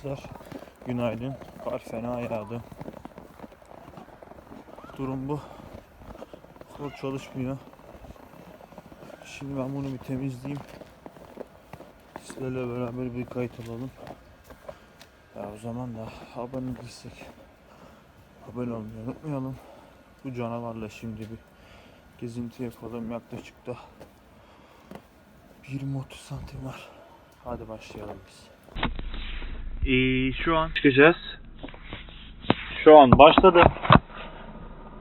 arkadaşlar. Günaydın. Kar fena yağdı. Durum bu. Kol çalışmıyor. Şimdi ben bunu bir temizleyeyim. Sizlerle beraber bir kayıt alalım. Ya o zaman da abone değilsek abone olmayı unutmayalım. Bu canavarla şimdi bir gezinti yapalım. Yaklaşık da 20-30 santim var. Hadi başlayalım biz. Ee, şu an çıkacağız. Şu an başladı.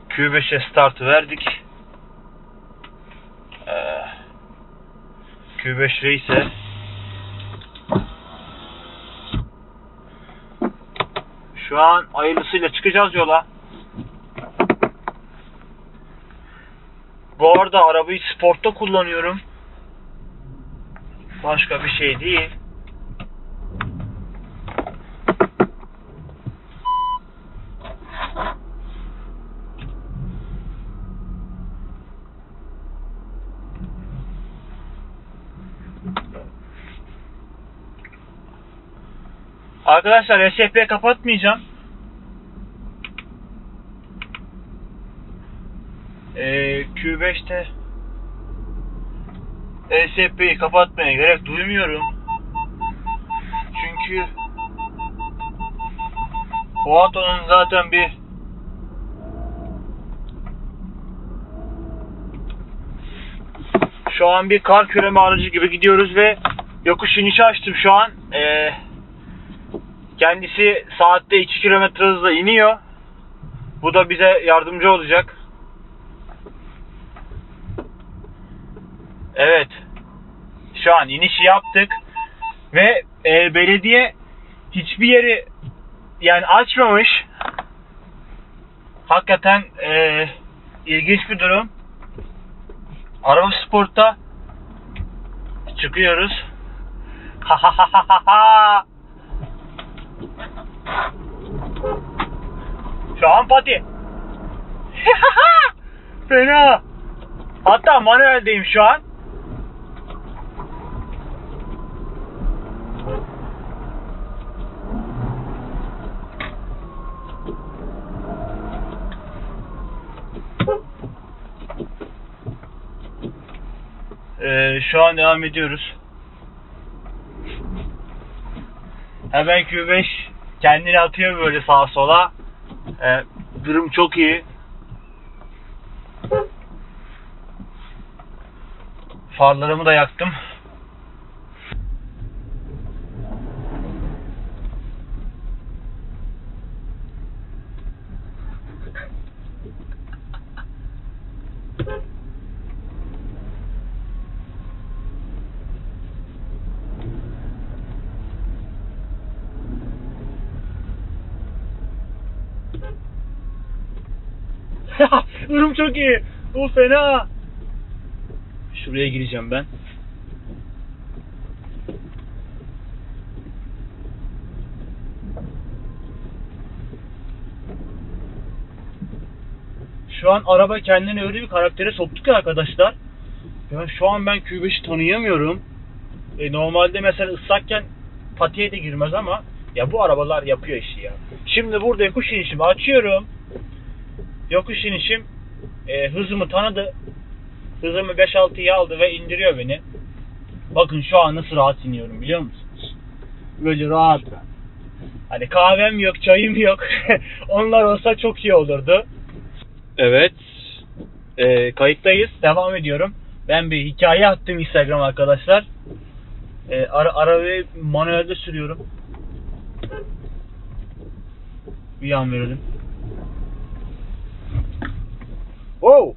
Q5'e startı verdik. Ee, Q5 Race'e Şu an hayırlısıyla çıkacağız yola. Bu arada arabayı sportta kullanıyorum. Başka bir şey değil. Arkadaşlar SFP kapatmayacağım. Ee, Q5'te ESP'yi kapatmaya gerek duymuyorum. Çünkü Kuato'nun zaten bir şu an bir kar küreme aracı gibi gidiyoruz ve yokuş inişi açtım şu an. Ee, kendisi saatte 2 kilometre hızla iniyor. Bu da bize yardımcı olacak. Evet. Şu an inişi yaptık. Ve e, belediye hiçbir yeri yani açmamış. Hakikaten e, ilginç bir durum. Araba sportta çıkıyoruz. Ha ha ha ha ha. Şu an pati. Fena. Hatta manueldeyim şu an. Ee, şu an devam ediyoruz. Hemen Q5 kendini atıyor böyle sağa sola. Ee, durum çok iyi. Farlarımı da yaktım. Durum çok iyi. Bu fena. Şuraya gireceğim ben. Şu an araba kendini öyle bir karaktere soktu ki arkadaşlar. Ya şu an ben Q5'i tanıyamıyorum. E, normalde mesela ıslakken patiye de girmez ama ya bu arabalar yapıyor işi ya. Şimdi burada yokuş inişimi açıyorum. Yokuş inişim e, hızımı tanıdı. Hızımı 5-6'ya aldı ve indiriyor beni. Bakın şu an nasıl rahat iniyorum biliyor musunuz? Böyle rahat. Hani kahvem yok, çayım yok. Onlar olsa çok iyi olurdu. Evet. E, kayıttayız. Devam ediyorum. Ben bir hikaye attım Instagram arkadaşlar. E, ara, arabayı manuelde sürüyorum. Bir an verelim. Wow.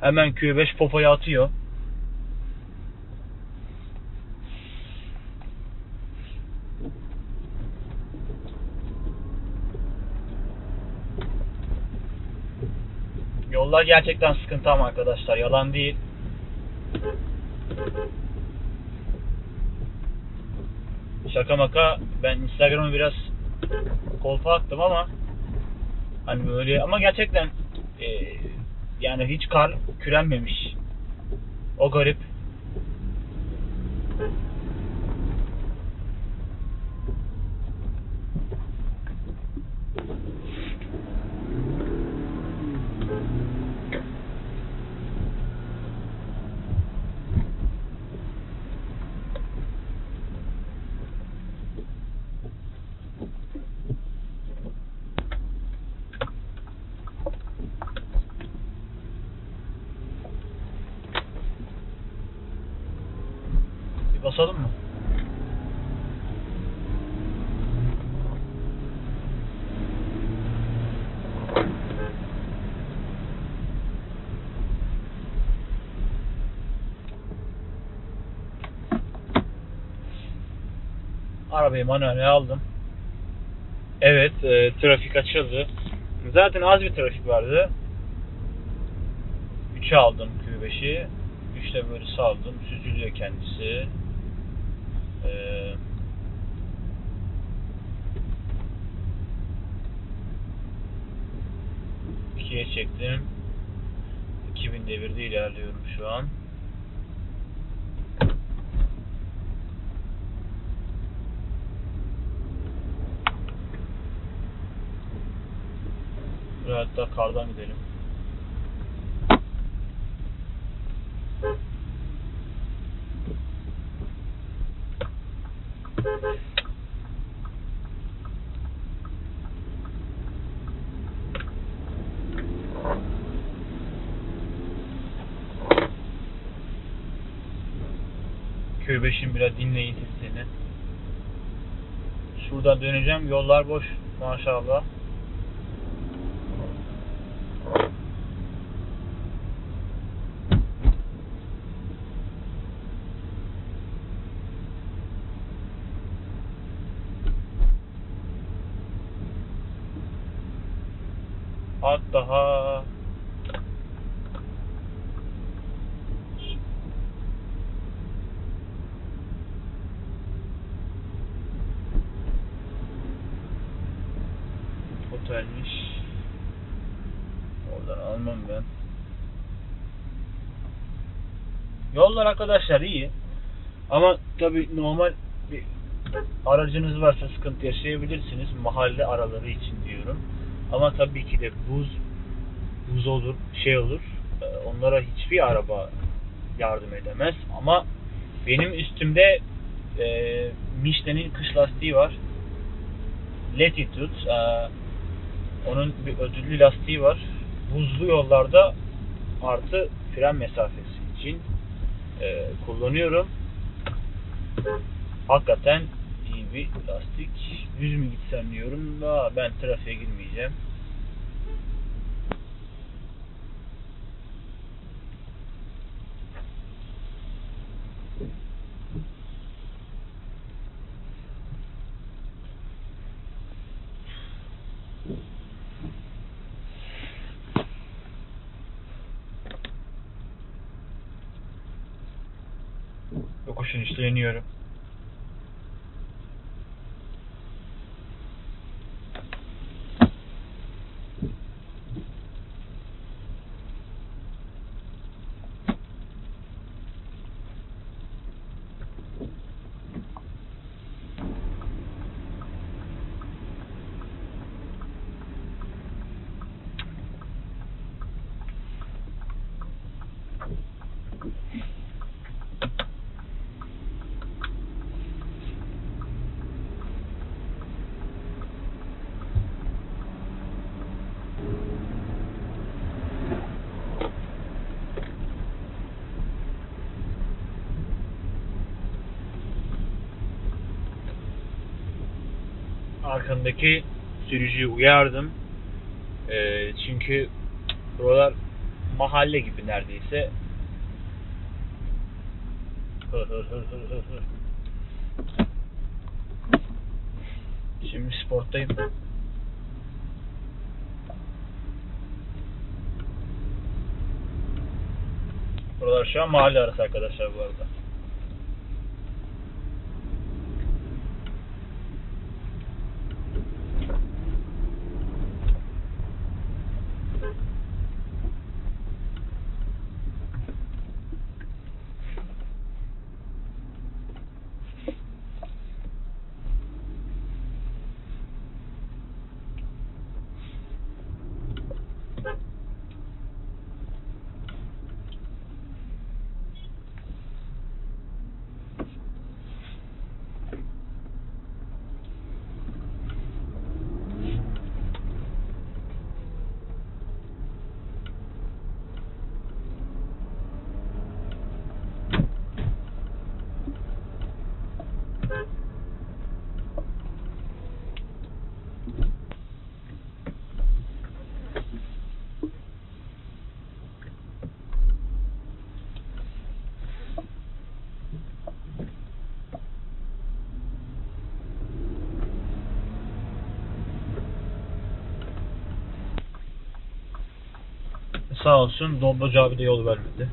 Hemen Q5 popoya atıyor. Yollar gerçekten sıkıntı ama arkadaşlar yalan değil. Şaka maka ben Instagram'ı biraz kolpa attım ama hani böyle ama gerçekten e, yani hiç kar kürenmemiş. O garip. Arabayı manuele aldım. Evet, e, trafik açıldı. Zaten az bir trafik vardı. 3'e aldım Q5'i. 3'te böyle saldım. Süzülüyor kendisi. Ee, çektim. 2000 devirde ilerliyorum şu an. Hatta kardan gidelim. Q5'in biraz dinleyin sesini. Şuradan döneceğim. Yollar boş maşallah. At daha. Otelmiş. Oradan almam ben. Yollar arkadaşlar iyi. Ama tabi normal bir aracınız varsa sıkıntı yaşayabilirsiniz. Mahalle araları için diyorum. Ama tabii ki de buz buz olur, şey olur. Ee, Onlara hiçbir araba yardım edemez. Ama benim üstümde e, Michelin'in kış lastiği var. Latitude. e, onun bir ödüllü lastiği var. Buzlu yollarda artı fren mesafesi için e, kullanıyorum. Hakikaten bir lastik. Düz mü gitsem diyorum da ben trafiğe girmeyeceğim. Yokuşun üstüne iniyorum. Arkamdaki sürücüyü uyardım. Ee, çünkü buralar mahalle gibi neredeyse. Şimdi sporttayım. Buralar şu an mahalle arası arkadaşlar bu arada. Sağ olsun Dombocu abi de yol vermedi.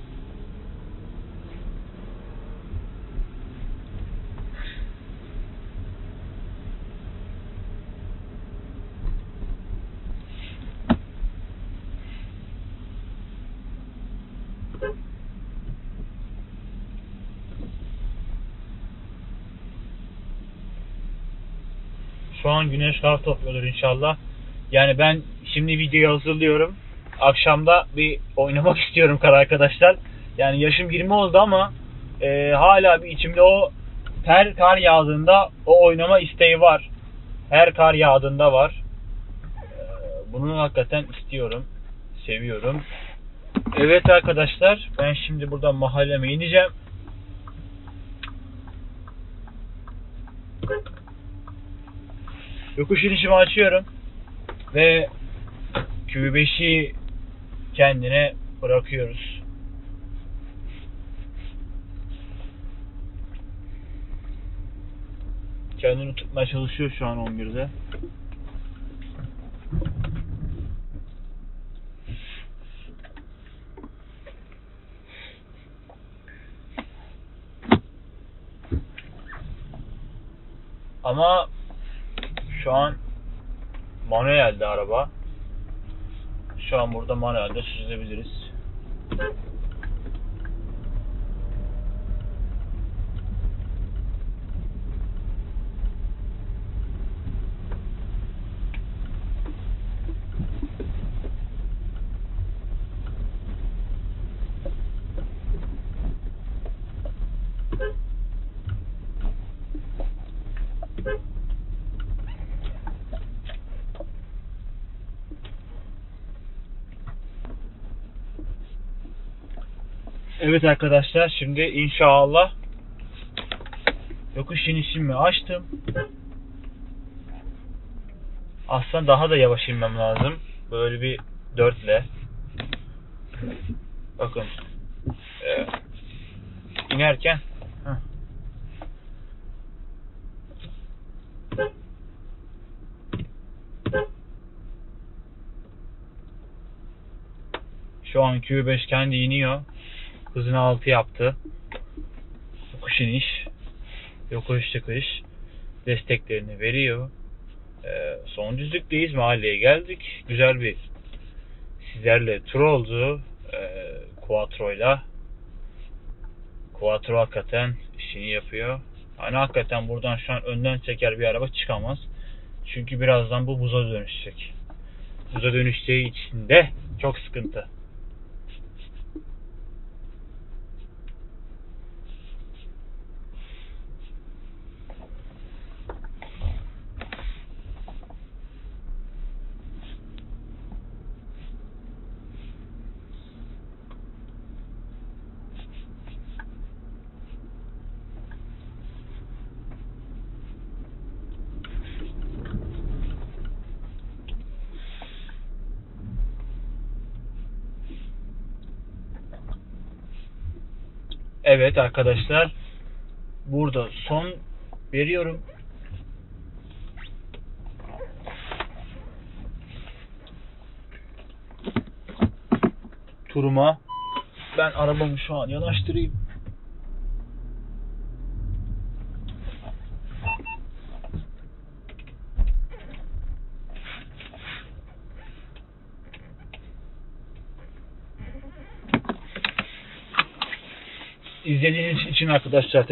Şu an güneş kar topluyordur inşallah. Yani ben şimdi videoyu hazırlıyorum. Akşamda bir oynamak istiyorum kar arkadaşlar. Yani yaşım 20 oldu ama e, hala bir içimde o her kar yağdığında o oynama isteği var. Her kar yağdığında var. E, bunu hakikaten istiyorum. Seviyorum. Evet arkadaşlar ben şimdi buradan mahalleme ineceğim. Yokuş inişimi açıyorum. Ve Q5'i kendine bırakıyoruz. Kendini tutmaya çalışıyor şu an 11'de. Ama şu an manuelde araba. Şu an burada manuelde süzebiliriz. Evet arkadaşlar şimdi inşallah yokuş inişimi açtım. Aslında daha da yavaş inmem lazım. Böyle bir dörtle. Bakın. Ee, inerken. Şu an Q5 kendi iniyor. Hızını 6 yaptı. Yokuş iniş. Yokuş çıkış. Desteklerini veriyor. Ee, son düzlükteyiz. Mahalleye geldik. Güzel bir sizlerle tur oldu. Ee, Quattro'yla. Quattro hakikaten işini yapıyor. Hani hakikaten buradan şu an önden çeker bir araba çıkamaz. Çünkü birazdan bu buza dönüşecek. Buza dönüşeceği için de çok sıkıntı. Evet arkadaşlar. Burada son veriyorum. Turuma. Ben arabamı şu an yanaştırayım. İzlediğiniz için arkadaşlar